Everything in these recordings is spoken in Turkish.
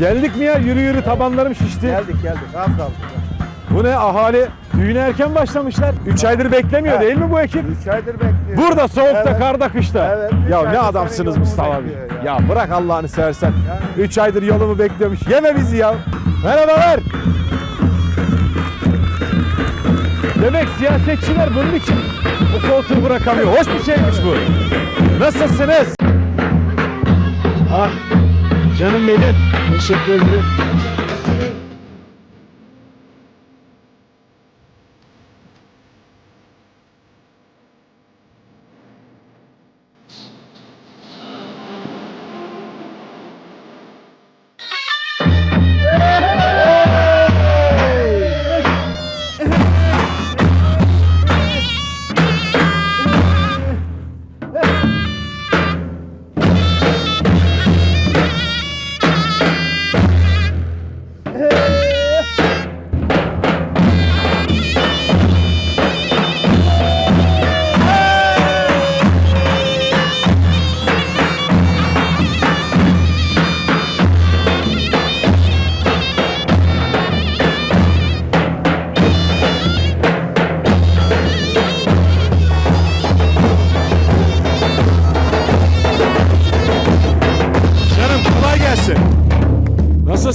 Geldik mi ya? Yürü yürü tabanlarım şişti. Geldik geldik az kaldı. Bu ne ahali? Düğüne erken başlamışlar. 3 aydır beklemiyor Evet. değil mi bu ekip? 3 aydır bekliyor. Burada soğukta, Evet. karda, kışta. Evet, üç ya ne adamsınız Mustafa abi. Ya. ya. bırak Allah'ını seversen. Yani. 3 aydır yolumu bekliyormuş. Yeme bizi ya. Merhabalar. Demek siyasetçiler bunun için bu koltuğu bırakamıyor. Hoş bir şeymiş bu. Nasılsınız? Ah, canım benim. Teşekkür ederim.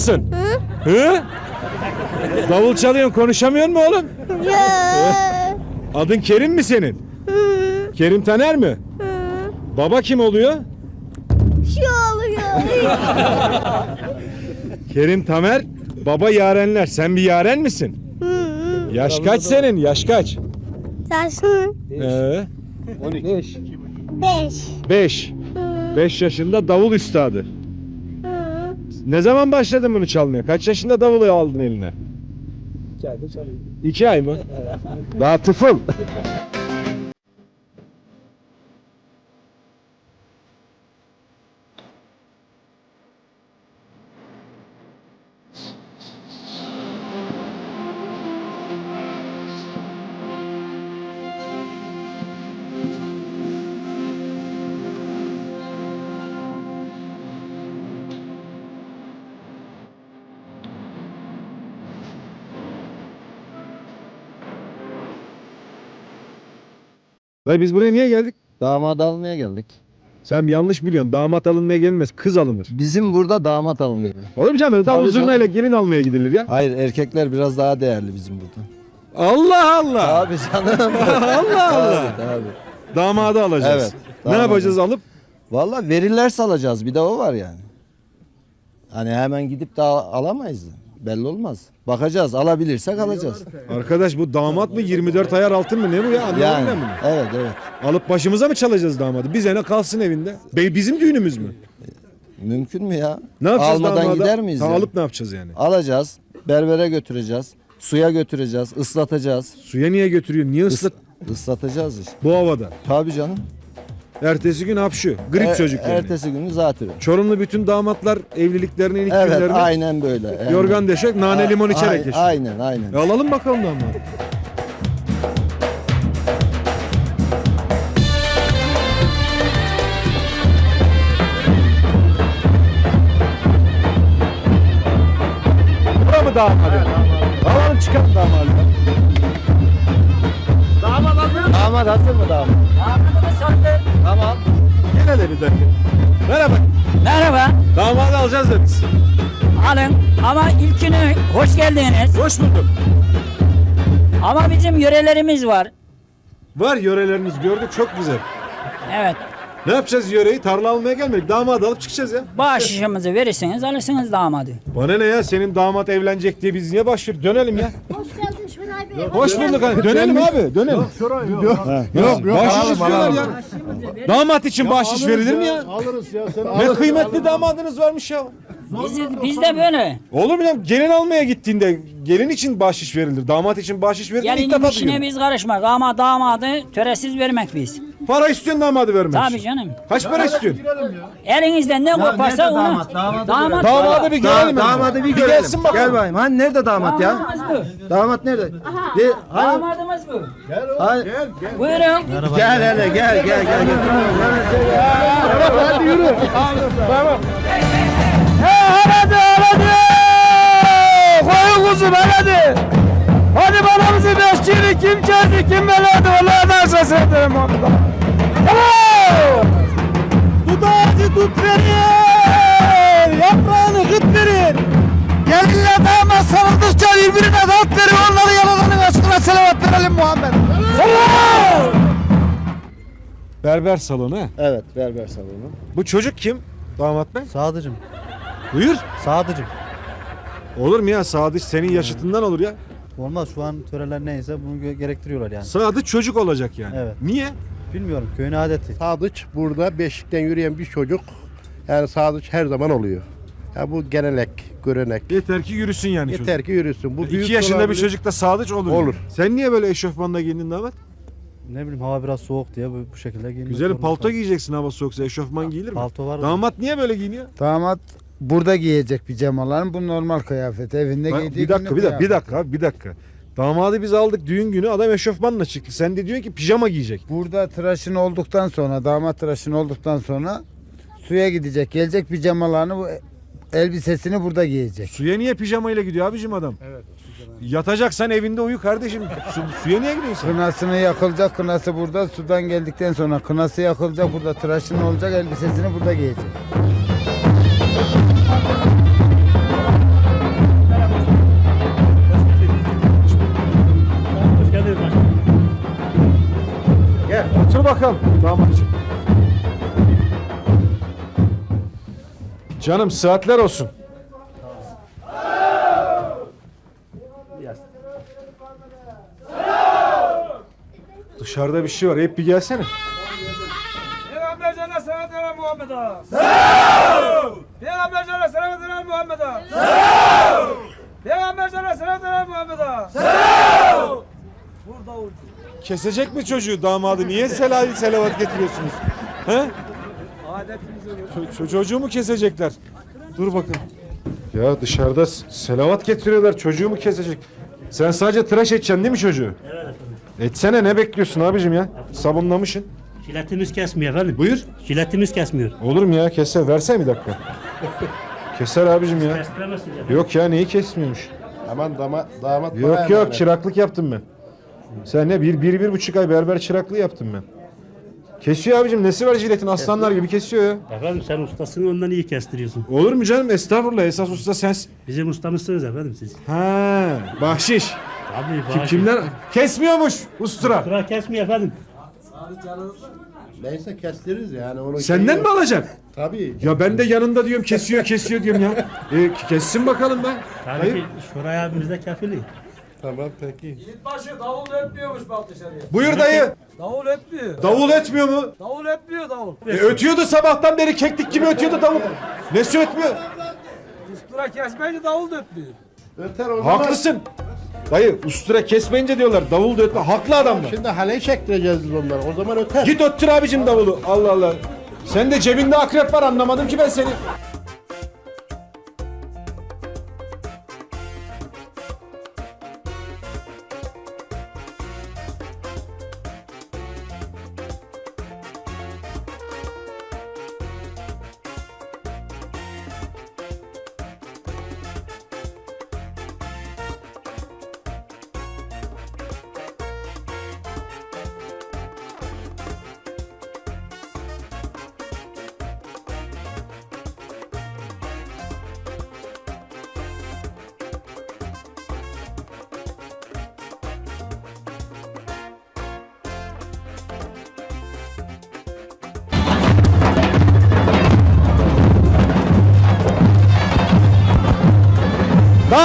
Nasılsın? Hı? Hı? Davul çalıyorsun konuşamıyor mu oğlum? Ya. Adın Kerim mi senin? Hı, Kerim Taner mi? hı. Baba kim oluyor? Şey oluyor. Kerim Tamer, baba yarenler. Sen bir yaren misin? Hı, Yaş kaç senin? Yaş kaç? Saçın Ee, 5. beş. 5. Hı, 5 yaşında davul üstadı. Ne zaman başladın bunu çalmaya? Kaç yaşında davulu aldın eline? 2 aydır çalıyor. 2 ay mı? Daha tıfıl. Dayı biz buraya niye geldik? Damat almaya geldik. Sen yanlış biliyorsun. Damat alınmaya gelmez, kız alınır. Bizim burada damat alınıyor. Olur mu canım? Davul Tabii zurnayla gelin almaya gidilir ya. Hayır erkekler biraz daha değerli bizim burada. Allah Allah. Abi canım. Allah Allah. Tabii, tabii. Damadı alacağız. Evet, Ne damadı. yapacağız alıp? Valla verirlerse alacağız. Bir de o var yani. Hani hemen gidip de al- alamayız. Belli olmaz. Bakacağız. Alabilirsek alacağız. Arkadaş bu damat mı 24 ayar altın mı ne bu ya? Anlamadım Yani ben bunu. evet evet. Alıp başımıza mı çalacağız damadı? Bize ne kalsın evinde? Be bizim düğünümüz mü? Mümkün mü ya? Ne yapacağız Almadan damada? gider miyiz? Ta ya? alıp ne yapacağız yani? Alacağız. Berbere götüreceğiz. Suya götüreceğiz. ıslatacağız. Suya niye götürüyorsun? Niye ıslat? Is- ıslatacağız işte. Bu havada. Tabii canım. Ertesi gün hapşu. Grip E- çocuk yani. Ertesi günü zatürre. Çorumlu bütün damatlar evliliklerinin ilk Evet günlerinde aynen böyle. Yani. yorgan döşek, nane limon içerek ay- yaşıyor. Aynen aynen. E alalım bakalım damadı. Bura mı damadı? Alalım çıkalım damadı. Damat hazır mı damat? Tamam. Gel hele bir dakika. Merhaba. Merhaba, Damadı alacağız da biz. alın ama ilkini hoş geldiniz. Hoş bulduk. Ama bizim yörelerimiz var. Var yöreleriniz gördük çok güzel. Evet, Ne yapacağız yöreyi? Tarla almaya gelmedik. Damadı alıp çıkacağız ya. bağışışımızı verirseniz alırsınız damadı. Bana ne ya? Senin damat evlenecek diye biz niye başlıyoruz? Dönelim ya. Hoş bulduk hani. Dönelim abi. Dönelim. Yok yok. Bahşiş istiyorlar ya. Damat için bahşiş verilir mi ya? Alırız ya sen Ne kıymetli damadınız varmış ya. Biz, biz de böyle. Olur mu ya? Gelin almaya gittiğinde gelin için bahşiş verilir. Damat için bahşiş verilir. İlk Gelinin defa işine duyuyorum. biz karışmak ama damadı töresiz vermek biz. Para istiyorsun damadı vermek. Tabii canım. Kaç para istiyorsun? Elinizden ne koparsa nerede onu... damat? Damadı damat, Damadı bir görelim. önce. Damadı bir Gelsin görelim. bakalım. Gel bakayım. Hani nerede damat ya? Damadımız bu. Damat nerede? Bir, hani, Damadımız bu. hani, Buyurun. gel hele gel gel gel. gel. Hadi yürü. Tamam. kuzum hadi. Hadi banamızı beşçiğini kim kesti kim beledi Allah'a da ses ederim orada. Tamam. Dudağıcı tut verir. Yaprağını gıt verir. Gelinle daima sarıldıkça birbirine dağıt verir. Onları yalanların aşkına selavat verelim Muhammed. Tamam. Berber salonu. Evet berber salonu. Bu çocuk kim? Damat bey. Sadıcım. Buyur. Sadıcım. Olur mu ya Sadıç senin yaşıtından olur ya. Olmaz şu an töreler neyse bunu gö- gerektiriyorlar yani. Sadıç çocuk olacak yani. Evet. Niye? Bilmiyorum köyün adeti. Sadıç burada beşikten yürüyen bir çocuk. Yani sadıç her zaman oluyor. Ya bu gelenek, görenek. Yeter ki yürüsün yani çocuk. Yeter ki yürüsün. Bu büyük İki yaşında bir olabilir. çocuk da Sadıç olur. Olur. Sen niye böyle eşofmanla giyindin damat? Ne bileyim hava biraz soğuk diye bu, bu şekilde giyinmek Güzelim zorunda palto kaldım. giyeceksin hava soğuksa eşofman giyilir mi? Palto var. Damat niye böyle giyiniyor? Damat burada giyecek pijamalarını bu normal kıyafet. Evinde Bak, giydiği bir dakika günlük bir dakika bir kıyafet. dakika bir dakika. Damadı biz aldık düğün günü adam eşofmanla çıktı. Sen de diyorsun ki pijama giyecek. Burada tıraşın olduktan sonra damat tıraşın olduktan sonra suya gidecek. Gelecek pijamalarını bu elbisesini burada giyecek. Suya niye pijamayla gidiyor abicim adam? Evet. Yatacaksan evinde uyu kardeşim. Su- suya niye gidiyorsun? Kınasını yakılacak. Kınası burada. Sudan geldikten sonra kınası yakılacak. Burada tıraşın olacak. Elbisesini burada giyecek. Gel otur bakalım damatçım. Canım saatler olsun. Dışarıda bir şey var. Hep bir gelsene. Muhammed'a. Selam. Peygamber Cennet selam eden Muhammed'a. Selam. Peygamber Cennet selam eden Muhammed'a. Selam. Burada oldu. Kesecek mi çocuğu damadı? Niye selavi selavat getiriyorsunuz? He? Adetimiz oluyor. Ço- ço- çocuğu mu kesecekler? Dur bakın. Ya dışarıda selavat getiriyorlar. Çocuğu mu kesecek? Sen sadece tıraş edeceksin değil mi çocuğu? Evet Etsene ne bekliyorsun abicim ya? Sabunlamışsın. Jiletimiz kesmiyor efendim. Buyur. Jiletimiz kesmiyor. Olur mu ya? Keser. Versene bir dakika. Keser abicim ya. Kestiremezsiniz efendim. Yok ya neyi kesmiyormuş? Aman dama, damat bana Yok yok emanet. çıraklık yaptım ben. Sen ne bir, bir, bir buçuk ay berber çıraklığı yaptım ben. Kesiyor abicim nesi var jiletin aslanlar gibi kesiyor ya. Efendim sen ustasın ondan iyi kestiriyorsun. Olur mu canım estağfurullah esas usta sensin. Bizim ustamızsınız efendim siz. Ha, bahşiş. Tabii Kim, kimden? Kesmiyormuş ustura. Sıra kesmiyor efendim. Neyse kestiririz yani. Onu Senden mi alacak? Tabii. Ya ben de yanında diyorum kesiyor kesiyor diyorum ya. E, kessin bakalım be. Tabii Hayır. ki Şoray abimiz de kefili. Tamam peki. Başı davul etmiyormuş bak dışarıya. Buyur dayı. Davul etmiyor. Davul etmiyor mu? Davul etmiyor davul. E, ötüyordu sabahtan beri keklik gibi ötüyordu davul. Nesi ötmüyor? Ustura kesmeyince davul da etmiyor. Öter o zaman. Haklısın. Dayı ustura kesmeyince diyorlar davul da ötme. Haklı adamlar. Şimdi hale çektireceğiz biz onları. O zaman öter. Git öttür abicim davulu. Allah Allah. Sen de cebinde akrep var anlamadım ki ben seni.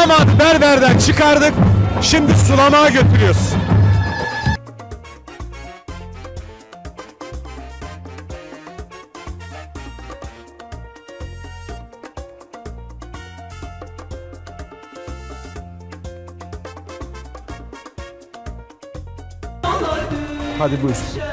Damat berberden çıkardık. Şimdi sulamaya götürüyoruz. Hadi buyur.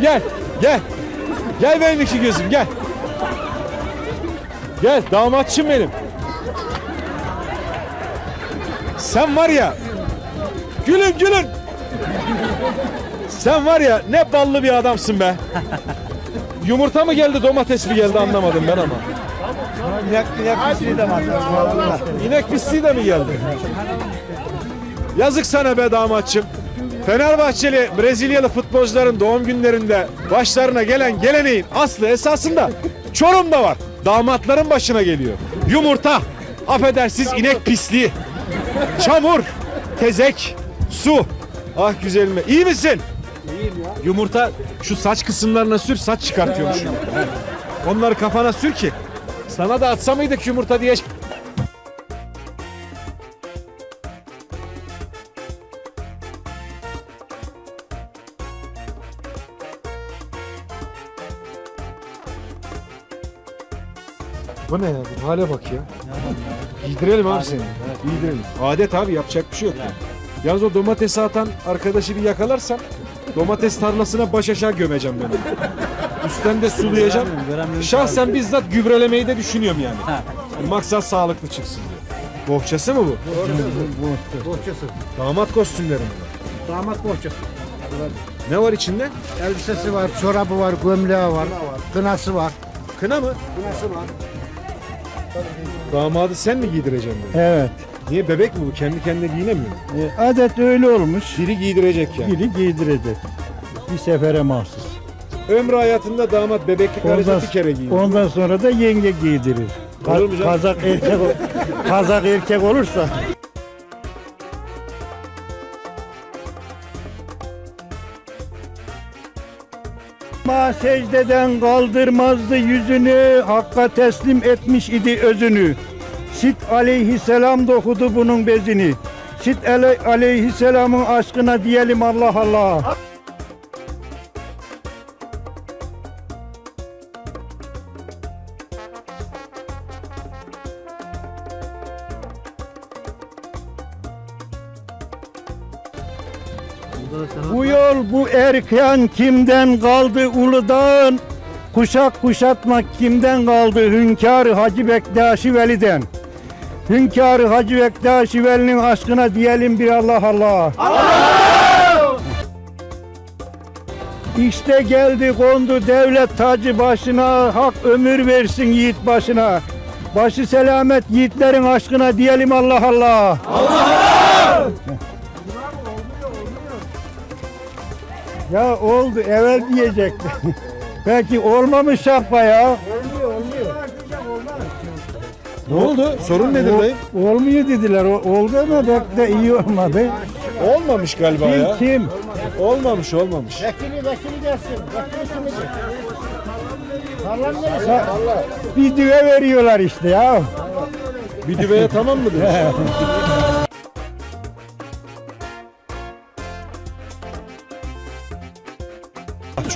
Gel, gel. Gel benim iki gözüm, gel. Gel, damatçım benim. Sen var ya. Gülün gülün. Sen var ya ne ballı bir adamsın be. Yumurta mı geldi domates mi geldi anlamadım ben ama. İnek, inek pisliği de var. İnek pisliği de mi geldi? Yazık sana be damatçım. Fenerbahçeli Brezilyalı futbolcuların doğum günlerinde başlarına gelen geleneğin aslı esasında Çorum'da var. Damatların başına geliyor. Yumurta, affedersiz inek pisliği, çamur, tezek, su. Ah güzelime. İyi misin? İyiyim ya. Yumurta şu saç kısımlarına sür saç çıkartıyormuş. Onları kafana sür ki sana da atsa mıydık yumurta diye Bu ne ya? Bu hale bak ya. Giydirelim abi seni. Giydirelim. Adet abi yapacak bir şey yok. Yani. Yalnız o domatesi atan arkadaşı bir yakalarsam domates tarlasına baş aşağı gömeceğim ben. onu. Üstten de sulayacağım. Şahsen bizzat gübrelemeyi de düşünüyorum yani. Maksat sağlıklı çıksın diye. Bohçası mı bu? Bohçası. Damat kostümleri mi? Damat bohçası. Ne var içinde? Elbisesi var, çorabı var, gömleği var, kınası var. Kına mı? Kınası var. Damadı sen mi giydireceksin bunu? Evet. Niye bebek mi bu? Kendi kendine giyinemiyor mu? E, adet öyle olmuş. Biri giydirecek yani. Biri giydirecek. Bir sefere mahsus. Ömrü hayatında damat bebeklik aracı bir kere giyiniyor. ondan sonra da yenge giydirir. Olur mu canım? Kazak erkek kazak erkek olursa Ma secdeden kaldırmazdı yüzünü, Hakka teslim etmiş idi özünü. Sit aleyhisselam dokudu bunun bezini. Sit ale- aleyhisselamın aşkına diyelim Allah Allah. Erkan kimden kaldı uludan? Kuşak kuşatmak kimden kaldı hünkârı Hacı Bektaşi Veli'den? Hünkârı Hacı Bektaşi Veli'nin aşkına diyelim bir Allah Allah. İşte geldi kondu devlet tacı başına, hak ömür versin yiğit başına. Başı selamet yiğitlerin aşkına diyelim Allah Allah. Ya oldu evvel diyecekti. Belki olmamış şapka ya. Ne oldu? Sorun nedir dayı? Olmuyor dediler. O- Oldu ama pek de iyi olmadı. Olmamış galiba Kim ya. kim? Olmamış olmamış. Vekili vekili gelsin. Bir düve veriyorlar işte ya. Bir düveye tamam mı diyorsun?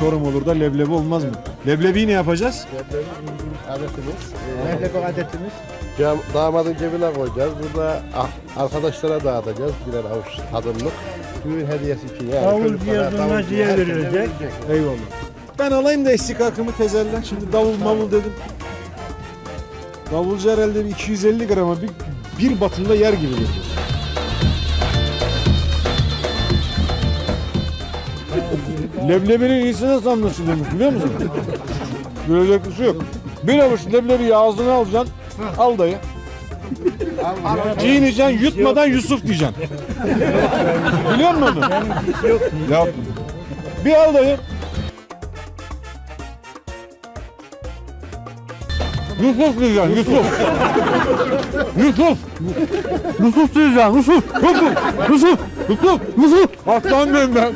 Çorum olur da leblebi olmaz mı? Leblebiyi ne yapacağız? Mehlebi adetimiz. Cam, damadın cebine koyacağız. Burada ah- arkadaşlara dağıtacağız birer avuç tadımlık. Düğün hediyesi için yani. Davul çocuklara, cihazı davul cihazı verilecek. Eyvallah. Ben alayım da istikakımı tezelden. Şimdi davul mavul dedim. Davulcu herhalde bir 250 grama bir, bir batında yer gibi geliyor. Leblebinin iyisi nasıl anlaşılıyormuş biliyor musun? Görecek bir şey yok. Bir avuç leblebiyi ağzına alacaksın. Al dayı. Çiğneyeceksin, yutmadan Yusuf diyeceksin. Biliyor musun onu? Yap. Bir al dayı. Yusuf diyeceksin, Yusuf. Yusuf. Yusuf diyeceksin, Yusuf. Yusuf. Yusuf. Yusuf. Yusuf. Aslan benim ben.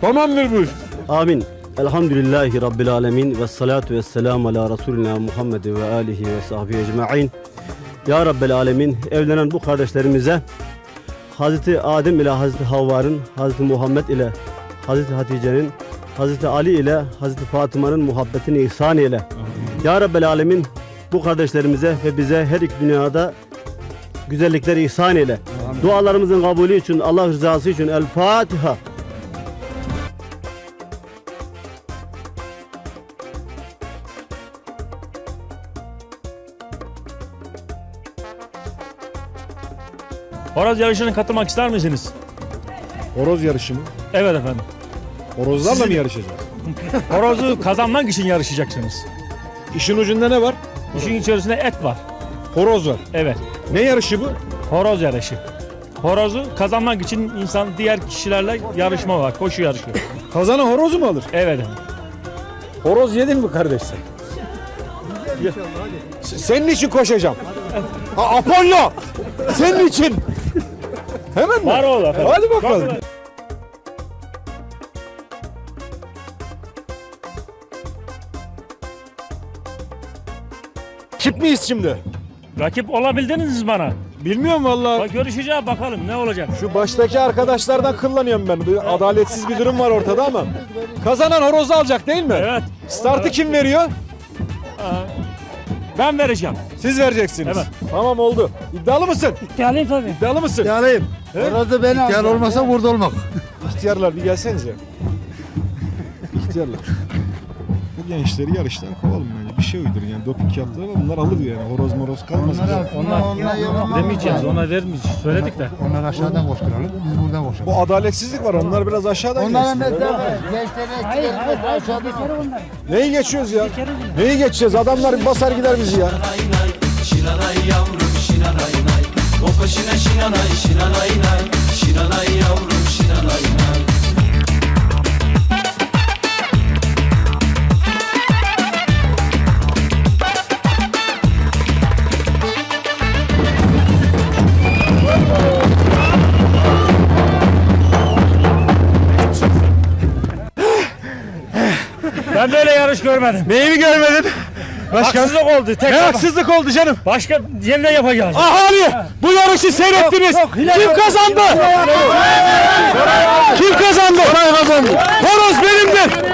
Tamamdır bu iş. Amin. Elhamdülillahi Rabbil alemin ve salatu ve selamu ala Resulina Muhammed ve alihi ve sahbihi ecma'in. Ya Rabbel alemin evlenen bu kardeşlerimize Hazreti Adem ile Hazreti Havva'nın, Hazreti Muhammed ile Hazreti Hatice'nin, Hazreti Ali ile Hazreti Fatıma'nın muhabbetini ihsan eyle. Ya Rabbel alemin bu kardeşlerimize ve bize her iki dünyada güzellikleri ihsan eyle. Dualarımızın kabulü için, Allah rızası için El Fatiha. Horoz yarışına katılmak ister misiniz? Horoz yarışı mı? Evet efendim. Horozlarla mı yarışacağız? Horozu kazanmak için yarışacaksınız. İşin ucunda ne var? İşin içerisinde et var. Horoz var. Evet. Ne yarışı bu? Horoz yarışı. Horozu kazanmak için insan diğer kişilerle yarışma var. Koşu yarışı. Kazanan horozu mu alır? Evet efendim. Horoz yedin mi kardeş sen? Senin için koşacağım. Ha, Apollo! Senin için. Hemen mi? Var oğlu efendim. Hadi bakalım. Çok- Kip miyiz şimdi? Rakip olabildiniz mi bana? Bilmiyorum vallahi. Bak görüşeceğiz bakalım ne olacak. Şu baştaki arkadaşlardan kıllanıyorum ben. Bir adaletsiz bir durum var ortada ama. Kazanan horozu alacak değil mi? Evet. Startı kim veriyor? Ben vereceğim. Siz vereceksiniz. Evet. Tamam oldu. İddialı mısın? Gelin tabii. İddialı mısın? Yalayım. Orası beni İhtiyar olmasa burada olmak. İhtiyarlar bir gelsenize. İhtiyarlar. Bu gençleri yarıştan kovalım bence. Bir şey uydurun yani. Doping yaptılar ama bunlar alır yani. Horoz moroz kalmaz. Onlar demeyeceğiz, ona vermeyeceğiz. Söyledik de. Onlar aşağıdan koşturalım, biz buradan koşalım. Bu adaletsizlik var. Onlar biraz aşağıdan Onlara gelsin. mesafe. Gençlerine eskilerine aşağıda. Neyi geçiyoruz ya? Neyi geçeceğiz? Adamlar basar gider bizi ya. Şinanay yavrum şinanay nay O peşine şinanay şinanay nay Şinanay yavrum Yarış görmedim. Neyi mi görmedin? Başkan. Haksızlık oldu. Tek Ne haksızlık oldu canım? Başka yeniden yapacağız. Ahali bu yarışı seyrettiniz. Kim kazandı? Kim kazandı? Saray kazandı. Horoz benimdir.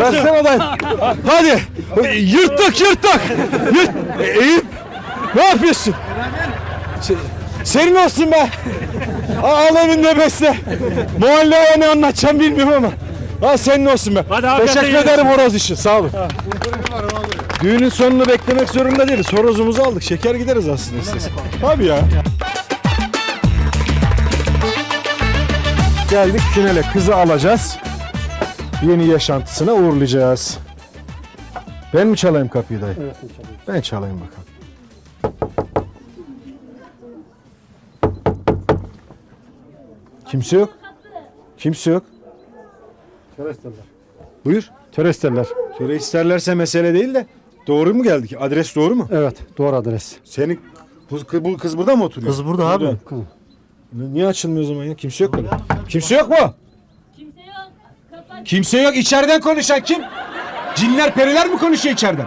Versene odayı. Hadi. Yırttık yırttık. Yırt. E, Eyüp. Ne yapıyorsun? Se- Senin olsun be. Al evinde besle. Mahalleye ne anlatacağım bilmiyorum ama. Ha senin olsun be. Hadi hakikaten Teşekkür ederim horoz için. Sağ olun. Düğünün sonunu beklemek zorunda değiliz. Horozumuzu aldık. Şeker gideriz aslında istesek. Tabii ya. Geldik finale. Kızı alacağız. Yeni yaşantısına uğurlayacağız. Ben mi çalayım kapıyı dayı? Ben çalayım bakalım. Kimse yok. Kimse yok. Buyur. Töre isterler. Töre isterlerse mesele değil de doğru mu geldik? Adres doğru mu? Evet doğru adres. Senin bu, bu kız burada mı oturuyor? Kız burada abi. Niye açılmıyor o zaman ya? Kimse yok mu? Kimse yok mu? Kimse yok. Kapat. Kimse yok. İçeriden konuşan kim? Cinler periler mi konuşuyor içeriden?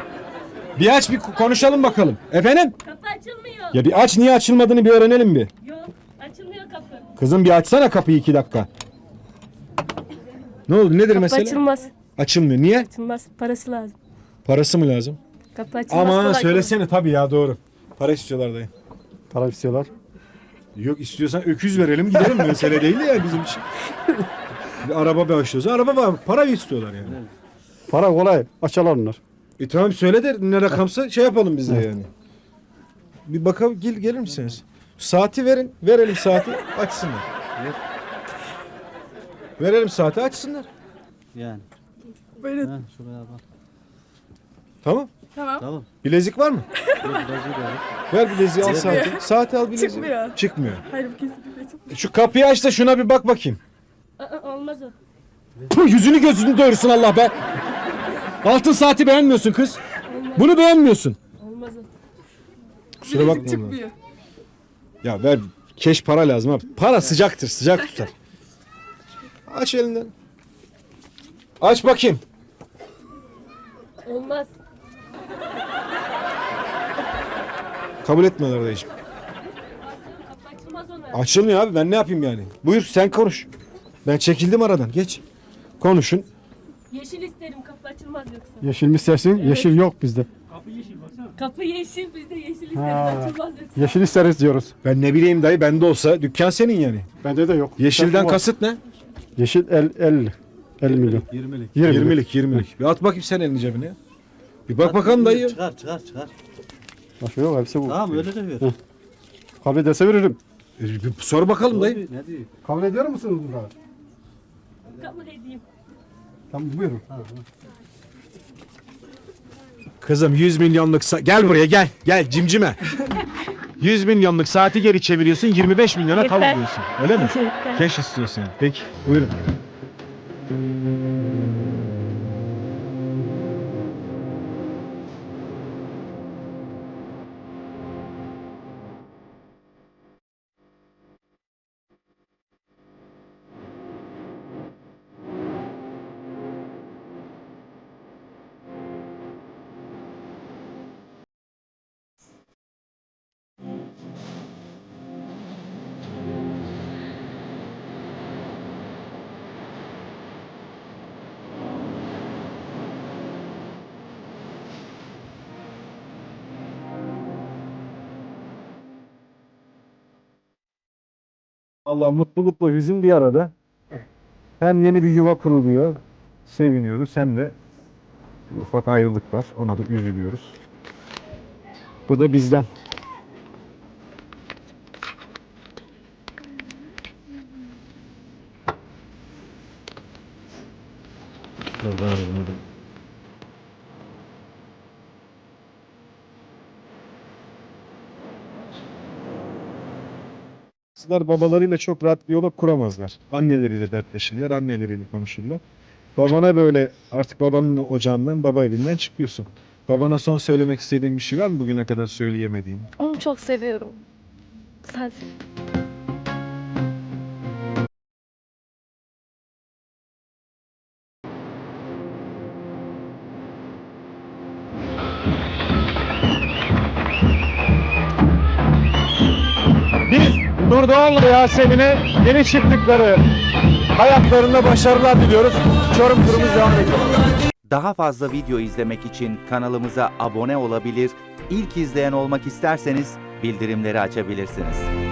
Bir aç bir konuşalım bakalım. Efendim? Kapı açılmıyor. Ya bir aç niye açılmadığını bir öğrenelim bir. Yok. Açılmıyor kapı. Kızım bir açsana kapıyı iki dakika. Ne oldu? Nedir mesele? Açılmaz. Açılmıyor. Niye? Açılmaz. Parası lazım. Parası mı lazım? Kapı açılmaz. Ama kolay söylesene tabii ya doğru. Para istiyorlar dayı. Para istiyorlar. Yok istiyorsan öküz verelim gidelim mesele değil yani bizim için. Bir araba bağışlıyorsa araba var. Para istiyorlar yani. Para kolay. Açarlar onlar. E tamam söyle de ne rakamsa şey yapalım biz de yani. Bir bakalım gel, gelir misiniz? Saati verin. Verelim saati açsınlar. Verelim saati açsınlar. Yani. Buyurun. Ha, şuraya bak. Tamam. Tamam. Tamam. Bilezik var mı? Ver bileziği al saati. Saati al bileziği. Çıkmıyor. Çıkmıyor. Hayır bu kesin. Şu kapıyı aç da şuna bir bak bakayım. Olmaz o. Puh, yüzünü gözünü doyursun Allah be. Altın saati beğenmiyorsun kız. Bunu beğenmiyorsun. Olmaz o. Kusura bakma. Çıkmıyor. Ya ver keş para lazım abi. Para sıcaktır sıcak tutar. Aç elinden. Aç bakayım. Olmaz. Kabul etmiyorlar dayıcım. Kapı açılmaz ona. Açılmıyor abi ben ne yapayım yani. Buyur sen konuş. Ben çekildim aradan geç. Konuşun. Yeşil isterim kapı açılmaz yoksa. Yeşil mi istersin? Yeşil yok bizde. Kapı yeşil bizde yeşil isterim Ha. açılmaz yoksa. Yeşil isteriz diyoruz. Ben ne bileyim dayı bende olsa dükkan senin yani. Bende de yok. Yeşilden Takım var. kasıt ne? Yeşil 50. 50, 50 milyon. 20'lik. 20'lik. 20'lik 20'lik. Bir at bakayım sen elini cebine. Bir bak bakalım dayı. Çıkar çıkar çıkar. Başka yok hepsi bu. Tamam öyle de ver. Kabul ederse veririm. E, bir Sor bakalım dayı. Kabul ediyor musunuz bunu? Kabul edeyim. Tamam buyurun. Kızım 100 milyonluk sa- gel buraya gel gel cimcime. 100 milyonluk saati geri çeviriyorsun 25 milyona tavuk diyorsun. Öyle mi? Keş istiyorsun. Peki buyurun. Allah mutlulukla hüzün bir arada. Hem yeni bir yuva kuruluyor. Seviniyoruz hem de ufak ayrılık var. Ona da üzülüyoruz. Bu da bizden. Kızlar babalarıyla çok rahat diyalog kuramazlar. Anneleriyle dertleşirler, anneleriyle konuşurlar. Babana böyle artık babanın ocağından, baba elinden çıkıyorsun. Babana son söylemek istediğin bir şey var mı bugüne kadar söyleyemediğin? Onu çok seviyorum. Sensin. Doğan'la Yasemin'e yeni çıktıkları hayatlarında başarılar diliyoruz. Çorum turumuz devam ediyor. Daha fazla video izlemek için kanalımıza abone olabilir, ilk izleyen olmak isterseniz bildirimleri açabilirsiniz.